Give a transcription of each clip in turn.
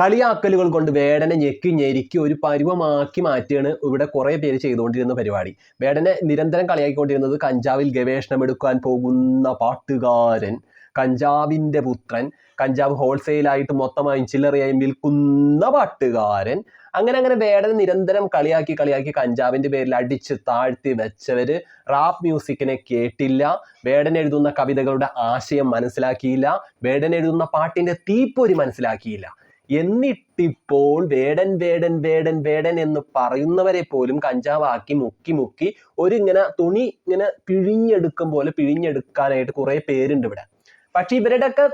കളിയാക്കലുകൾ കൊണ്ട് വേടനെ ഞെക്കി ഞെരുക്കി ഒരു പരുവമാക്കി മാറ്റിയാണ് ഇവിടെ കുറേ പേര് ചെയ്തുകൊണ്ടിരുന്ന പരിപാടി. വേടനെ നിരന്തരം കളിയാക്കിക്കൊണ്ടിരുന്നത് കഞ്ചാവിൽ ഗവേഷണം എടുക്കാൻ പോകുന്ന പാട്ടുകാരൻ കഞ്ചാവിന്റെ പുത്രൻ കഞ്ചാവ് ഹോൾസെയിലായിട്ട് മൊത്തമായി ചില്ലറിയായി വിൽക്കുന്ന പാട്ടുകാരൻ. അങ്ങനെ അങ്ങനെ വേടനെ നിരന്തരം കളിയാക്കി കളിയാക്കി കഞ്ചാവിന്റെ പേരിൽ അടിച്ച് താഴ്ത്തി വെച്ചവര് റാപ്പ് മ്യൂസിക്കിനെ കേട്ടില്ല. വേടൻ എഴുതുന്ന കവിതകളുടെ ആശയം മനസ്സിലാക്കിയില്ല. വേടൻ എഴുതുന്ന പാട്ടിന്റെ തീപ്പൊരി മനസ്സിലാക്കിയില്ല. എന്നിട്ടിപ്പോൾ വേടൻ വേടൻ വേടൻ വേടൻ എന്ന് പറയുന്നവരെ പോലും കഞ്ചാവാക്കി മുക്കി മുക്കി ഒരു ഇങ്ങനെ തുണി ഇങ്ങനെ പിഴിഞ്ഞെടുക്കും പോലെ പിഴിഞ്ഞെടുക്കാനായിട്ട് കുറേ പേരുണ്ട് ഇവിടെ. പക്ഷെ ഇവരുടെയൊക്കെ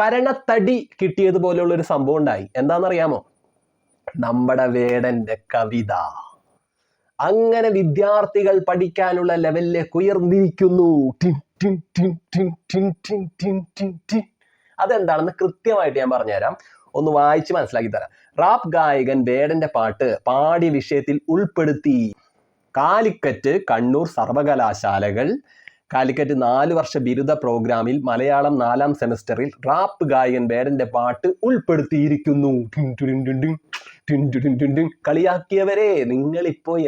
കരണത്തടി കിട്ടിയതുപോലെയുള്ള ഒരു സംഭവം ഉണ്ടായി. എന്താണെന്നറിയാമോ? നമ്മുടെ വേടന്റെ കവിത. അങ്ങനെ വിദ്യാർത്ഥികൾ പഠിക്കാനുള്ള ലെവലിലേക്ക് ഉയർന്നിരിക്കുന്നു. അതെന്താണെന്ന് കൃത്യമായിട്ട് ഞാൻ പറഞ്ഞുതരാം. ഒന്ന് വായിച്ച് മനസ്സിലാക്കി തരാം. റാപ്പ് ഗായകൻ വേടന്റെ പാട്ട് പാടി വിഷയത്തിൽ ഉൾപ്പെടുത്തി. കാലിക്കറ്റ് കണ്ണൂർ സർവകലാശാലകൾ. കാലിക്കറ്റ് നാല് വർഷ ബിരുദ പ്രോഗ്രാമിൽ മലയാളം നാലാം സെമസ്റ്ററിൽ റാപ്പ് ഗായകൻ വേടന്റെ പാട്ട് ഉൾപ്പെടുത്തിയിരിക്കുന്നു. ടിൻ നിങ്ങൾ ഇപ്പോൾ. കളിയാക്കിയവരെ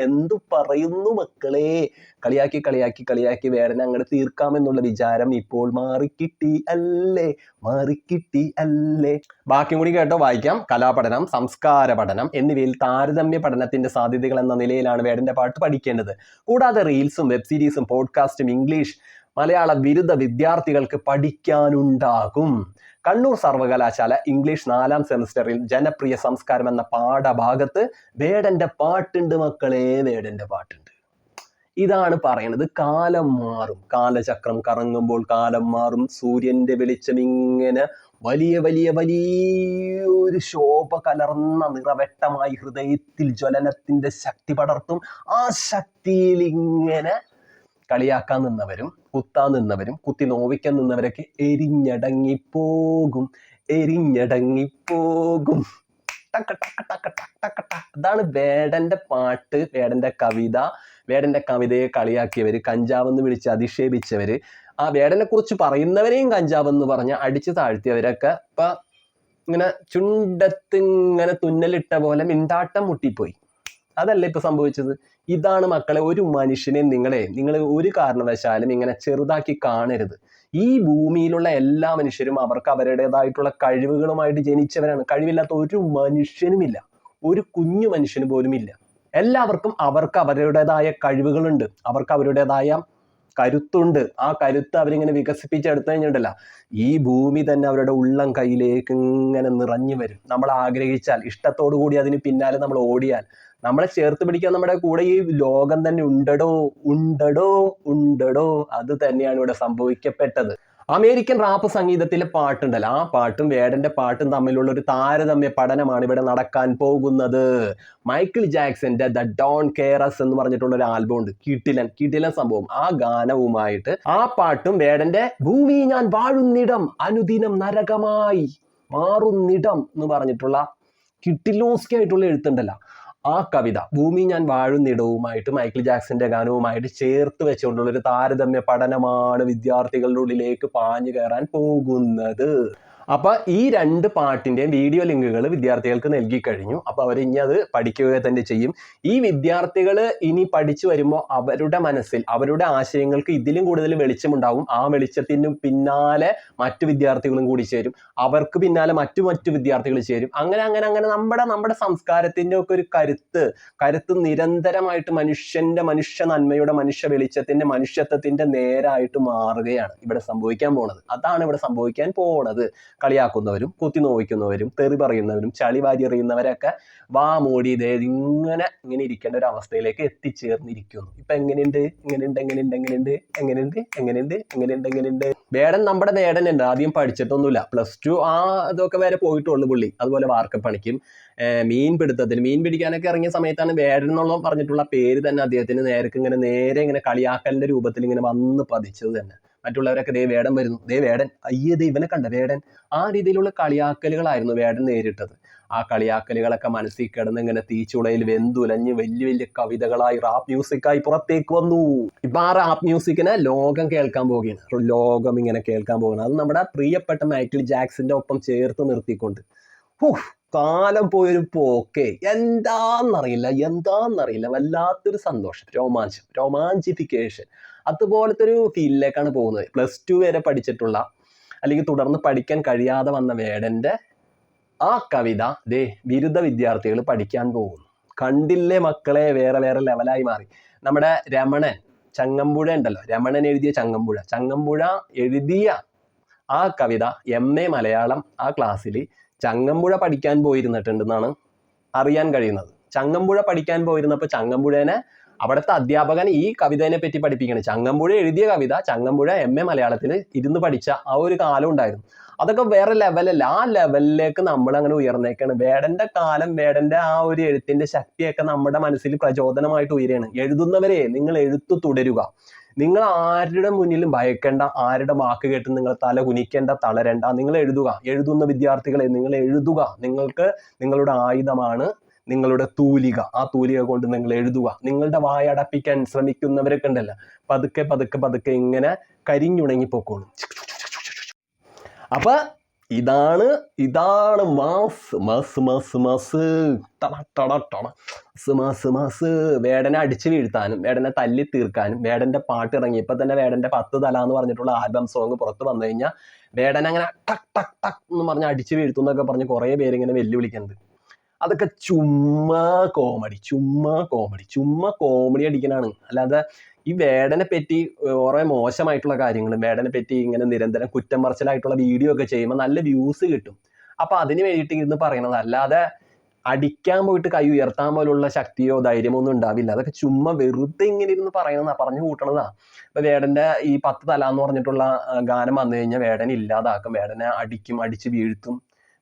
എന്തു പറയുന്നു മക്കളെ? കളിയാക്കി കളിയാക്കി കളിയാക്കി വേടനെ അങ്ങോട്ട് തീർക്കാമെന്നുള്ള വിചാരം ഇപ്പോൾ മാറിക്കിട്ടി അല്ലേ? മാറിക്കിട്ടി അല്ലേ? ബാക്കിയും കൂടി കേട്ടോ വായിക്കാം. കലാപഠനം സംസ്കാര പഠനം എന്നിവയിൽ താരതമ്യ പഠനത്തിന്റെ സാധ്യതകൾ എന്ന നിലയിലാണ് വേടന്റെ പാട്ട് പഠിക്കേണ്ടത്. കൂടാതെ റീൽസും വെബ് സീരീസും പോഡ്കാസ്റ്റും ഇംഗ്ലീഷ് മലയാള ബിരുദ വിദ്യാർത്ഥികൾക്ക് പഠിക്കാനുണ്ടാകും. കണ്ണൂർ സർവകലാശാല ഇംഗ്ലീഷ് നാലാം സെമസ്റ്ററിൽ ജനപ്രിയ സംസ്കാരം എന്ന പാഠഭാഗത്ത് വേടന്റെ പാട്ടുണ്ട് മക്കളെ വേടന്റെ പാട്ടുണ്ട്. ഇതാണ് പറയുന്നത് കാലം മാറും. കാലചക്രം കറങ്ങുമ്പോൾ കാലം മാറും. സൂര്യന്റെ വെളിച്ചം ഇങ്ങനെ വലിയ വലിയ വലിയൊരു ശോഭ കലർന്ന നിറവെട്ടമായി ഹൃദയത്തിൽ ജ്വലനത്തിന്റെ ശക്തി പടർത്തും. ആ ശക്തിയിൽ ഇങ്ങനെ കളിയാക്കാൻ നിന്നവരും കുത്താൻ നിന്നവരും കുത്തി നോവിക്കാൻ നിന്നവരൊക്കെ എരിഞ്ഞടങ്ങിപ്പോകും പോകും ടക്ക ടക്ക ടക്ക് ടക്ക ടക്ക്. അതാണ് വേടന്റെ പാട്ട് വേടന്റെ കവിത വേടന്റെ കവിതയെ കളിയാക്കിയവര് കഞ്ചാവെന്ന് വിളിച്ച് അധിക്ഷേപിച്ചവര്. ആ വേടനെ കുറിച്ച് പറയുന്നവരെയും കഞ്ചാവെന്ന് പറഞ്ഞ് അടിച്ചു താഴ്ത്തിയവരൊക്കെ ഇപ്പൊ ഇങ്ങനെ ചുണ്ടത്ത് ഇങ്ങനെ തുന്നലിട്ട പോലെ മിണ്ടാട്ടം മുട്ടിപ്പോയി. അതല്ല ഇപ്പൊ സംഭവിച്ചത്? ഇതാണ് മക്കളെ ഒരു മനുഷ്യനെ നിങ്ങളെ നിങ്ങൾ ഒരു കാരണവശാലും ഇങ്ങനെ ചെറുതാക്കി കാണരുത്. ഈ ഭൂമിയിലുള്ള എല്ലാ മനുഷ്യരും അവർക്ക് അവരുടേതായിട്ടുള്ള കഴിവുകളുമായിട്ട് ജനിച്ചവരാണ്. കഴിവില്ലാത്ത ഒരു മനുഷ്യനുമില്ല. ഒരു കുഞ്ഞു മനുഷ്യന് പോലും ഇല്ല. എല്ലാവർക്കും അവർക്ക് അവരുടേതായ കഴിവുകളുണ്ട്. അവർക്ക് അവരുടേതായ കരുത്തുണ്ട്. ആ കരുത്ത് അവരിങ്ങനെ വികസിപ്പിച്ചെടുത്തു കഴിഞ്ഞിട്ടല്ല ഈ ഭൂമി തന്നെ അവരുടെ ഉള്ളം കയ്യിലേക്ക് ഇങ്ങനെ നിറഞ്ഞു വരും. നമ്മൾ ആഗ്രഹിച്ചാൽ ഇഷ്ടത്തോടു കൂടി അതിന് പിന്നാലെ നമ്മൾ ഓടിയാൽ നമ്മളെ ചേർത്ത് പിടിക്കാൻ നമ്മുടെ കൂടെ ഈ ലോകം തന്നെ ഉണ്ടടോ ഉണ്ടടോ ഉണ്ടടോ. അത് തന്നെയാണ് ഇവിടെ സംഭവിക്കപ്പെട്ടത്. അമേരിക്കൻ റാപ്പ് സംഗീതത്തിലെ പാട്ടുണ്ടല്ലോ. ആ പാട്ടും വേടന്റെ പാട്ടും തമ്മിലുള്ള ഒരു താരതമ്യ പഠനമാണ് ഇവിടെ നടക്കാൻ പോകുന്നത്. മൈക്കിൾ ജാക്സന്റെ ദ ഡോൺ കെയറസ് എന്ന് പറഞ്ഞിട്ടുള്ള ഒരു ആൽബം ഉണ്ട്. കിട്ടിലൻ കിട്ടിലൻ സംഭവം. ആ ഗാനവുമായിട്ട് ആ പാട്ടും വേടന്റെ ഭൂമി ഞാൻ വാഴുന്നിടം അനുദിനം നരകമായി മാറുന്നിടം എന്ന് പറഞ്ഞിട്ടുള്ള കിട്ടിലോസ്കി ആയിട്ടുള്ള എഴുത്തുണ്ടല്ലോ. ആ കവിത ഭൂമി ഞാൻ വാഴുന്നിടവുമായിട്ട് മൈക്കിൾ ജാക്സന്റെ ഗാനവുമായിട്ട് ചേർത്ത് വെച്ചുകൊണ്ടുള്ള ഒരു താരതമ്യ പഠനമാണ് വിദ്യാർത്ഥികളുടെ ഉള്ളിലേക്ക് പാഞ്ഞു കയറാൻ പോകുന്നത്. അപ്പൊ ഈ രണ്ട് പാട്ടിന്റെയും വീഡിയോ ലിങ്കുകൾ വിദ്യാർത്ഥികൾക്ക് നൽകി കഴിഞ്ഞു. അപ്പൊ അവർ ഇനി അത് പഠിക്കുക തന്നെ ചെയ്യും. ഈ വിദ്യാർത്ഥികൾ ഇനി പഠിച്ചു വരുമ്പോൾ അവരുടെ മനസ്സിൽ അവരുടെ ആശയങ്ങൾക്ക് ഇതിലും കൂടുതൽ വെളിച്ചമുണ്ടാവും. ആ വെളിച്ചത്തിന് പിന്നാലെ മറ്റു വിദ്യാർത്ഥികളും കൂടി ചേരും. അവർക്ക് പിന്നാലെ മറ്റു മറ്റു വിദ്യാർത്ഥികൾ ചേരും. അങ്ങനെ അങ്ങനെ അങ്ങനെ നമ്മുടെ നമ്മുടെ സംസ്കാരത്തിന്റെ ഒക്കെ ഒരു കരുത്ത് കരുത്ത് നിരന്തരമായിട്ട് മനുഷ്യന്റെ മനുഷ്യ നന്മയുടെ മനുഷ്യ വെളിച്ചത്തിന്റെ മനുഷ്യത്വത്തിന്റെ നേരായിട്ട് മാറുകയാണ് ഇവിടെ സംഭവിക്കാൻ പോണത്. അതാണ് ഇവിടെ സംഭവിക്കാൻ പോണത്. കളിയാക്കുന്നവരും കുത്തിനോവിക്കുന്നവരും തെറി പറയുന്നവരും ചളി വാരി എറിയുന്നവരൊക്കെ വാ മോടി ദേ ഇങ്ങനെ ഇങ്ങനെ ഇരിക്കേണ്ട ഒരു അവസ്ഥയിലേക്ക് എത്തിച്ചേർന്നിരിക്കുന്നു. ഇപ്പൊ എങ്ങനെയുണ്ട്? ഇങ്ങനെയുണ്ട് എങ്ങനെയുണ്ട്? എങ്ങനെയുണ്ട്? എങ്ങനെയുണ്ട്? എങ്ങനെയുണ്ട്? എങ്ങനെയുണ്ട്? എങ്ങനെയുണ്ട്? വേടൻ നമ്മുടെ നേടൻ ഉണ്ട് ആദ്യം പഠിച്ചിട്ടൊന്നുമില്ല. പ്ലസ് ടു ആ ഇതൊക്കെ വരെ പോയിട്ടുള്ളു പുള്ളി. അതുപോലെ വാർക്കപ്പണിക്കും മീൻ പിടുത്തത്തിന് മീൻ പിടിക്കാനൊക്കെ ഇറങ്ങിയ സമയത്താണ് വേടൻ എന്നുള്ള പറഞ്ഞിട്ടുള്ള പേര് തന്നെ അദ്ദേഹത്തിന് നേരക്ക് ഇങ്ങനെ നേരെ ഇങ്ങനെ കളിയാക്കലിന്റെ രൂപത്തിൽ ഇങ്ങനെ വന്ന് പതിച്ചത് തന്നെ. മറ്റുള്ളവരൊക്കെ ദേ വേടൻ വരുന്നു. ദേ വേടൻ അയ്യേ ദേ ഇവനെ കണ്ട വേടൻ. ആ രീതിയിലുള്ള കളിയാക്കലുകളായിരുന്നു വേടൻ നേരിട്ടത്. ആ കളിയാക്കലുകളൊക്കെ മനസ്സിൽ കിടന്ന് ഇങ്ങനെ തീച്ചുളയിൽ വെന്തുലഞ്ഞ് വലിയ വലിയ കവിതകളായി റാപ്പ് മ്യൂസിക്കായി പുറത്തേക്ക് വന്നു. ഇപ്പൊ ആ റാപ്പ് മ്യൂസിക്കിനെ ലോകം കേൾക്കാൻ പോവുകയാണ്. ലോകം ഇങ്ങനെ കേൾക്കാൻ പോകുന്നത് അത് നമ്മുടെ പ്രിയപ്പെട്ട മൈക്കിൾ ജാക്സിന്റെ ഒപ്പം ചേർത്ത് നിർത്തിക്കൊണ്ട്. ഹുഹ് കാലം പോയൊരു പോക്കെ. എന്താന്നറിയില്ല എന്താന്നറിയില്ല. വല്ലാത്തൊരു സന്തോഷം. രോമാഞ്ചം രോമാഞ്ചിഫിക്കേഷൻ. അതുപോലത്തെ ഒരു ഫീലിലേക്കാണ് പോകുന്നത്. പ്ലസ് ടു വരെ പഠിച്ചിട്ടുള്ള അല്ലെങ്കിൽ തുടർന്ന് പഠിക്കാൻ കഴിയാതെ വന്ന വേടന്റെ ആ കവിത ദേ ബിരുദ വിദ്യാർത്ഥികൾ പഠിക്കാൻ പോകുന്നു. കണ്ടില്ലേ മക്കളെ? വേറെ വേറെ ലെവലായി മാറി. നമ്മുടെ രമണൻ ചങ്ങമ്പുഴ ഉണ്ടല്ലോ. രമണൻ എഴുതിയ ചങ്ങമ്പുഴ. ചങ്ങമ്പുഴ എഴുതിയ ആ കവിത എം എ മലയാളം ആ ക്ലാസ്സിൽ ചങ്ങമ്പുഴ പഠിക്കാൻ പോയിരുന്നിട്ടുണ്ടെന്നാണ് അറിയാൻ കഴിയുന്നത്. ചങ്ങമ്പുഴ പഠിക്കാൻ പോയിരുന്നപ്പോൾ ചങ്ങമ്പുഴേനെ അവിടുത്തെ അധ്യാപകൻ ഈ കവിതയെ പറ്റി പഠിപ്പിക്കണം. ചങ്ങമ്പുഴ എഴുതിയ കവിത ചങ്ങമ്പുഴ എം എ മലയാളത്തിൽ ഇരുന്ന് പഠിച്ച ആ ഒരു കാലം ഉണ്ടായിരുന്നു. അതൊക്കെ വേറെ ലെവലല്ല ആ ലെവലിലേക്ക് നമ്മൾ അങ്ങനെ ഉയർന്നേക്കാണ്. വേടന്റെ കാലം വേടന്റെ ആ ഒരു എഴുത്തിന്റെ ശക്തിയൊക്കെ നമ്മുടെ മനസ്സിൽ പ്രചോദനമായിട്ട് ഉയരുകയാണ് എഴുതുന്നവരെ നിങ്ങൾ എഴുത്തു തുടരുക. നിങ്ങൾ ആരുടെ മുന്നിലും ഭയക്കേണ്ട ആരുടെ വാക്ക് കേട്ട് നിങ്ങൾ തല കുനിക്കേണ്ട തളരേണ്ട നിങ്ങൾ എഴുതുക. എഴുതുന്ന വിദ്യാർത്ഥികളെ നിങ്ങൾ എഴുതുക. നിങ്ങൾക്ക് നിങ്ങളുടെ ആയുധമാണ് നിങ്ങളുടെ തൂലിക ആ തൂലിക കൊണ്ട് നിങ്ങൾ എഴുതുക. നിങ്ങളുടെ വായടപ്പിക്കാൻ ശ്രമിക്കുന്നവരൊക്കെ ഉണ്ടല്ലോ. പതുക്കെ പതുക്കെ പതുക്കെ ഇങ്ങനെ കരിഞ്ഞുണങ്ങി പൊക്കോളും. അപ്പൊ ഇതാണ് ഇതാണ് മാസ് മാസ് മാസ് മാസ്. ടട ടട മസ് മസ് മസ്. വേടനെ അടിച്ചു വീഴ്ത്താനും വേടനെ തല്ലി തീർക്കാനും വേടന്റെ പാട്ട് ഇറങ്ങി. ഇപ്പൊ തന്നെ വേടന്റെ പത്ത് തല എന്ന് പറഞ്ഞിട്ടുള്ള ആൽബം സോങ് പുറത്ത് വന്നു കഴിഞ്ഞാൽ വേടനെ അങ്ങനെ ടക് ടക് ടക് എന്ന് പറഞ്ഞ് അടിച്ചു വീഴ്ത്തും എന്നൊക്കെ പറഞ്ഞ് കുറേ പേര് ഇങ്ങനെ വെല്ലുവിളിക്കുന്നുണ്ട്. അതൊക്കെ ചുമ്മാ കോമഡി ചുമ്മാ കോമഡി ചുമ്മാ കോമഡി അടിക്കണാണ് അല്ലാതെ ഈ വേടനെ പറ്റി കുറെ മോശമായിട്ടുള്ള കാര്യങ്ങൾ വേടനെ പറ്റി ഇങ്ങനെ നിരന്തരം കുറ്റം പറച്ചിലായിട്ടുള്ള വീഡിയോ ഒക്കെ ചെയ്യുമ്പോൾ നല്ല വ്യൂസ് കിട്ടും. അപ്പൊ അതിന് വേണ്ടിയിട്ട് ഇരുന്ന് പറയണത് അല്ലാതെ അടിക്കാൻ പോയിട്ട് കൈ ഉയർത്താൻ പോലുള്ള ശക്തിയോ ധൈര്യമോ ഒന്നും ഉണ്ടാവില്ല. അതൊക്കെ ചുമ്മാ വെറുതെ ഇങ്ങനെ ഇരുന്ന് പറയണതാ പറഞ്ഞു കൂട്ടണതാ. ഇപ്പൊ വേടന്റെ ഈ പത്ത് തല എന്ന് പറഞ്ഞിട്ടുള്ള ഗാനം വന്നു കഴിഞ്ഞാൽ വേടനെ ഇല്ലാതാക്കും വേടനെ അടിക്കും അടിച്ച് വീഴ്ത്തും.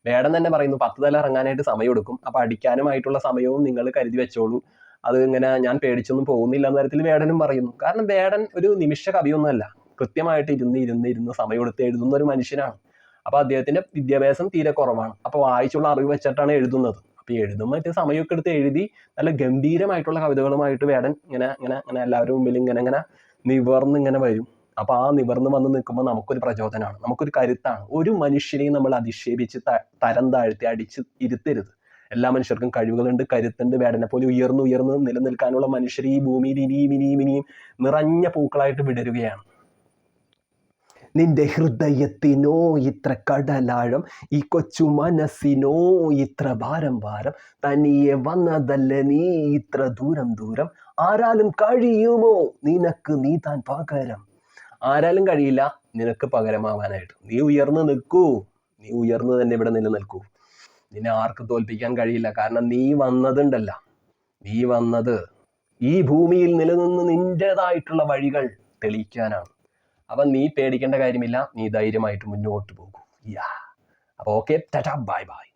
വേടൻ തന്നെ പറയുന്നു പത്ത് തല ഇറങ്ങാനായിട്ട് സമയം എടുക്കും അപ്പൊ അടിക്കാനുമായിട്ടുള്ള സമയവും നിങ്ങൾ കരുതി വെച്ചോളൂ. അത് ഇങ്ങനെ ഞാൻ പേടിച്ചൊന്നും പോകുന്നില്ല എന്ന തരത്തിൽ വേടനും പറയുന്നു. കാരണം വേടൻ ഒരു നിമിഷ കവിയൊന്നുമല്ല. കൃത്യമായിട്ട് ഇരുന്ന് ഇരുന്ന് ഇരുന്ന് സമയം എടുത്ത് എഴുതുന്ന ഒരു മനുഷ്യനാണ്. അപ്പൊ അദ്ദേഹത്തിന്റെ വിദ്യാഭ്യാസം തീരെ കുറവാണ്. അപ്പൊ വായിച്ചുള്ള അറിവ് വെച്ചിട്ടാണ് എഴുതുന്നത്. അപ്പൊ എഴുതുമ്പോൾ മറ്റേ സമയമൊക്കെ എടുത്ത് എഴുതി നല്ല ഗംഭീരമായിട്ടുള്ള കവിതകളുമായിട്ട് വേടൻ ഇങ്ങനെ ഇങ്ങനെ ഇങ്ങനെ എല്ലാവരും മുമ്പിൽ ഇങ്ങനെ ഇങ്ങനെ നിവർന്ന് ഇങ്ങനെ വരും. അപ്പൊ ആ നിവർന്ന് വന്ന് നിൽക്കുമ്പോൾ നമുക്കൊരു പ്രചോദനമാണ് നമുക്കൊരു കരുത്താണ്. ഒരു മനുഷ്യനെയും നമ്മൾ അധിക്ഷേപിച്ച് തരം താഴ്ത്തി അടിച്ച് ഇരുത്തരുത്. എല്ലാ മനുഷ്യർക്കും കഴിവുകളുണ്ട് കരുത്തുണ്ട് വേടനെ പോലെ ഉയർന്നു ഉയർന്ന് നിലനിൽക്കാനുള്ള മനുഷ്യർ ഈ ഭൂമിയിൽ ഇനിയും ഇനിയും ഇനിയും നിറഞ്ഞ പൂക്കളായിട്ട് വിടരുകയാണ്. നിന്റെ ഹൃദയത്തിനോ ഇത്ര കടലാഴം ഈ കൊച്ചു മനസ്സിനോ ഇത്ര ഭാരം ഭാരം തനിയെ വന്നതല്ല നീ ഇത്ര ദൂരം ദൂരം? ആരാലും കഴിയുമോ? നിനക്ക് നീ താൻ പകരം. ആരാലും കഴിയില്ല. നിനക്ക് പകരമാവാനായിട്ട്. നീ ഉയർന്നു നിൽക്കൂ. നീ ഉയർന്നു തന്നെ ഇവിടെ നിലനിൽക്കൂ. നിന്നെ ആർക്കും തോൽപ്പിക്കാൻ കഴിയില്ല. കാരണം നീ വന്നതുണ്ടല്ല. നീ വന്നത് ഈ ഭൂമിയിൽ നിലനിന്ന് നിന്റേതായിട്ടുള്ള വഴികൾ തെളിയിക്കാനാണ്. അപ്പൊ നീ പേടിക്കേണ്ട കാര്യമില്ല. നീ ധൈര്യമായിട്ട് മുന്നോട്ട് പോകൂ. യാ. അപ്പോൾ ഓക്കെ. Bye bye.